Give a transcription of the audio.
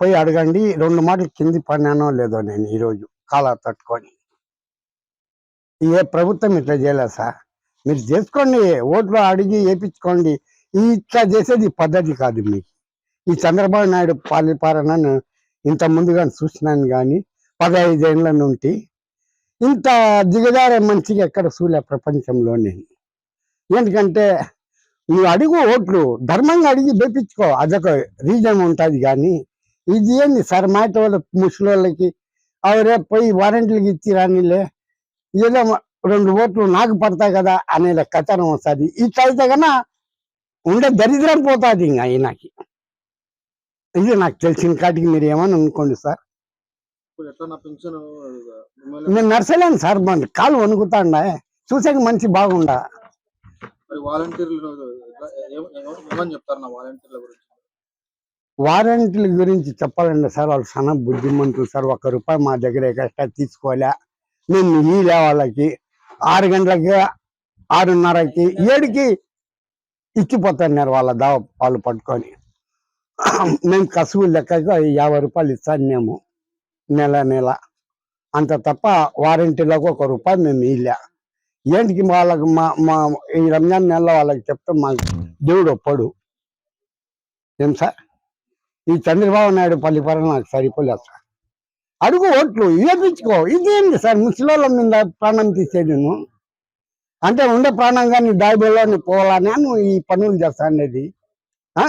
పోయి అడగండి రెండు మాటలు కింది పడినానో లేదో నేను ఈరోజు కాలా తట్టుకొని. ఏ ప్రభుత్వం ఇట్లా చేయలేదు సార్. మీరు చేసుకోండి ఓట్లు అడిగి వేయించుకోండి ఇట్లా చేసేది పద్ధతి కాదు మీకు. ఈ చంద్రబాబు నాయుడు పాలిపాలనను ఇంత ముందుగా చూసినాను కానీ పదహైదు నుండి ఇంత దిగజారే మంచిగా ఎక్కడ చూలే ప్రపంచంలోనే ఎందుకంటే నువ్వు అడుగు ఓట్లు ధర్మంగా అడిగి వేపించుకో. అదొక రీజన్ ఉంటుంది కానీ ఇది ఏంది సార్? మాట వాళ్ళ ముసలోళ్ళకి అవరే పోయి వారంటీలకు ఇచ్చి రానిలే. ఏదో రెండు ఓట్లు నాకు పడతాయి కదా అనే కథనం వస్తుంది. ఇట్లా అయితే కన్నా ఉండే దరిద్రం పోతుంది ఇంకా ఈయనకి. ఇది నాకు తెలిసిన కాటికి మీరు ఏమని అనుకోండి సార్. నేను నర్సలేను సార్ మన కాలు వణుకుతాండా. చూసాక మంచి బాగుండా. వాలంటీర్లు చెప్తారు నా వాలంటీర్ల గురించి? వారంటీల గురించి చెప్పాలంటే సార్ వాళ్ళు చాలా బుద్ధిమంతులు సార్. ఒక్క రూపాయి మా దగ్గర ఎక్స్ట్రా తీసుకోలే మేము ఇలే వాళ్ళకి ఆరు గంటలకి ఆరున్నరకి ఏడుకి ఇచ్చిపోతున్నారు వాళ్ళ దావ పాలు పట్టుకొని. మేము కసువు లెక్కగా యాభై రూపాయలు ఇస్తాను మేము నెల నెల. అంత తప్ప వారంటీలకు ఒక రూపాయి మేము ఇలే ఏంటికి వాళ్ళకి మా మా ఈ రంజాన్ నెలలో వాళ్ళకి చెప్తే మాకు దేవుడు ఒప్పడు. ఏం సార్? ఈ చంద్రబాబు నాయుడు పల్లిపరం నాకు సరిపోలేదు సార్. అడుగు ఓట్లు వేపించుకో ఇదేంటి సార్? ముసలోళ్ళ మీద ప్రాణం తీసేది నువ్వు అంటే ఉండే ప్రాణంగా నీ దాయిబోలో నీ పోవాలని నువ్వు ఈ పనులు చేస్తా అనేది. ఆ?